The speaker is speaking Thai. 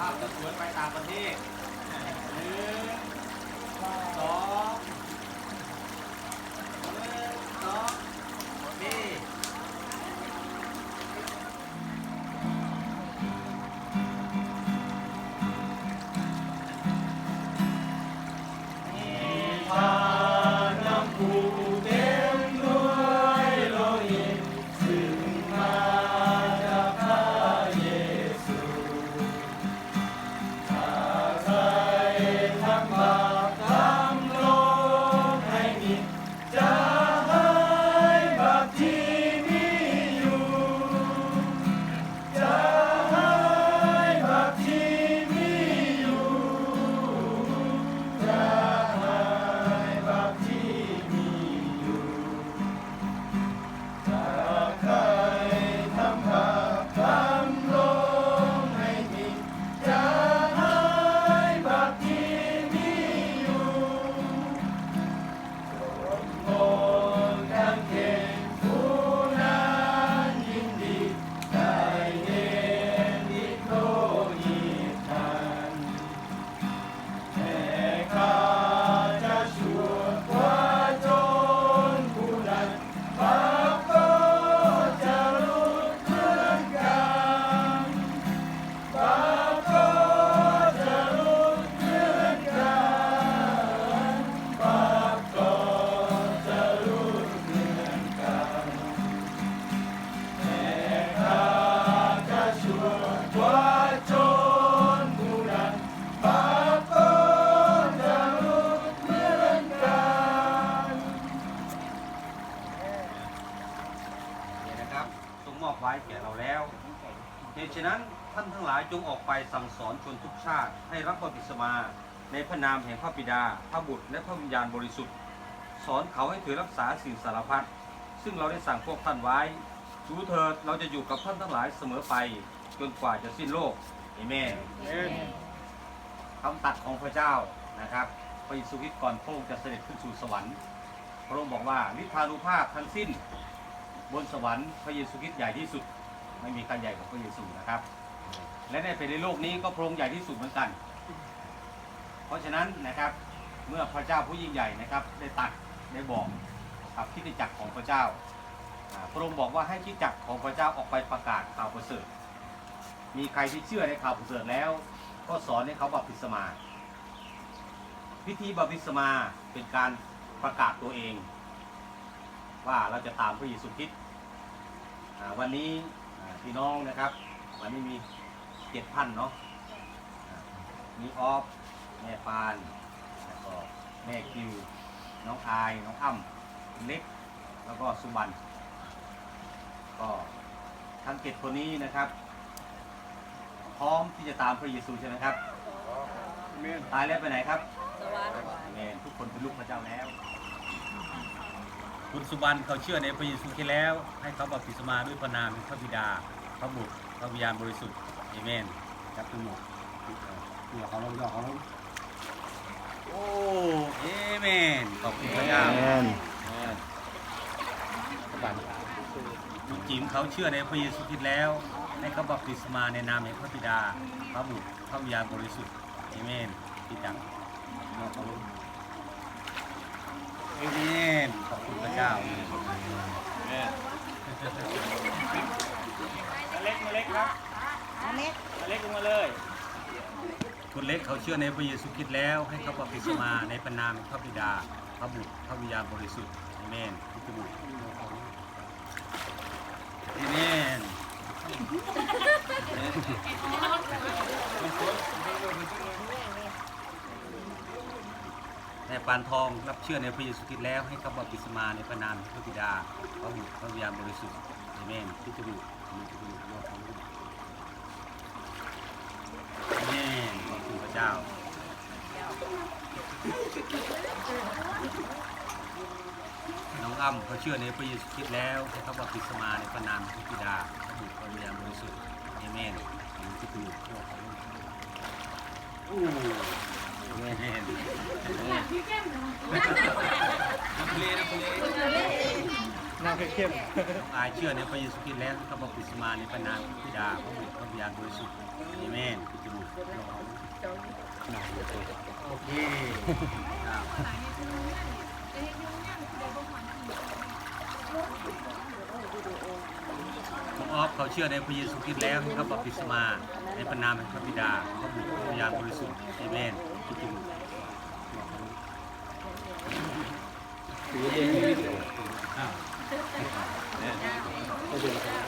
ภาพจะสวยไปต่างประเทศหนึ่งสองะนั้นท่านทั้งหลายจงออกไปสั่งสอนชนทุกชาติให้รับบัพติศมาในพระนามแห่งพระบิดา พระบุตร และพระวิญญาณบริสุทธิ์ สอนเขาให้ถือรักษาสิ่งสารพัดซึ่งเราได้สั่งพวกท่านไว้ดูเถิดเราจะอยู่กับท่านทั้งหลายเสมอไป จนกว่าจะสิ้นโลกเอเมนคำตัดของพระเจ้านะครับพระเยซูคริสต์ก่อนพระองค์จะเสด็จขึ้นสู่สวรรค์ พระองค์บอกว่านิทานุภาพทั้งสิ้น บนสวรรค์พระเยซูคริสต์ใหญ่ที่สุด ไม่มีใครใหญ่กว่าพระเยซูนะครับ และในแผ่นดินโลกนี้ก็พระองค์ใหญ่ที่สุดเหมือนกัน เพราะฉะนั้นนะครับเมื่อพระเจ้าผู้ยิ่งใหญ่นะครับ ได้ตัดได้บอกกับคิดจักรของพระเจ้าพระองค์บอกว่าให้คิดจักรของพระเจ้าออกไปประกาศข่าวประเสริฐมีใครที่เชื่อในข่าวประเสริฐแล้ว ก็สอนให้เขาบัพติศมาพิธีบัพติศมาเป็นการประกาศตัวเอง ว่าเราจะตามพระเยซูคริสต์วันนี้ อ่าพี่น้องนะครับ วันนี้มีเจ็ดพันเนาะอ่ามีออฟแม่ปานแล้วก็แม่คิว น้องอาย น้องอ้ำเล็ก แล้วก็สุบัน ก็ทั้งเจ็ดคนนี้นะครับ พร้อมที่จะตามพระเยซูใช่ไหมครับ ตายแล้วไปไหนครับ สวัสดีเมนทุกคนเป็นลูกพระเจ้าแล้ว คุณสุบันเขาเชื่อในพระเยซูคริสต์แล้ว ให้เขาบัพติศมาด้วยพระนามพระบิดา พระบุตร พระวิญญาณบริสุทธิ์เอเมนครับทุกหมดเดี๋ยวเขาลงเดี๋ยวเขาลงโอ้เอเมนขอบคุณพระเจ้าคุณจิ๋มเขาเชื่อในพระเยซูคริสต์แล้ว ให้เขาบัพติศมาในนามแห่งพระบิดา พระบุตร พระวิญญาณบริสุทธิ์เอเมนพี่จังเราเขาลง เอเมนขอบคุณพระเจ้า เล็กมาเล็กครับ อันนี้มาเล็กลงมาเลย คนเล็กเขาเชื่อในพระเยซูคริสต์แล้ว ให้เขาบัพติศมาในพระนามพระบิดา พระบุตร พระวิญญาณบริสุทธิ์อเมนพิจบุตรอเมนแต่ปานทองรับเชื่อในพระเยซูคริสต์แล้วให้เขาบัพติศมาในพระนามพระบิดา พระบุตร พระวิญญาณบริสุทธิ์อเมนพิจบุตรพิจบุตรยอดของลูก นี่ขอบคุณพระเจ้าน้องอ้ำเขาเชื่อในพระเยซูคริสต์แล้วให้เขาบัพติศมาในพระนามพระบิดาพระบุตรพระวิญญาณบริสุทธิ์เอเมนขอบคุณที่คุณพวกเขาอู้เอเมนนักเรียนนักเรีย นนักเข้มน้อายเชื่อในพระเยซูคริสต์แล้วข้าพเจ้าสมาในพระนามพิดาพระบุตรพระวิญญาณบริสุทธิ์เอเมนปิดจมูกโอเคครับผมออฟเขาเชื่อในพระเยซูคริสต์แล้วเขาบัพติศมาในพระนามแห่งพระบิดาพระบุตรพระวิญญาบริสุทธิ์เอเมนทุกทุกถือเองไม่ได้ อ้าวไม่เป็นไรมาเลยนะ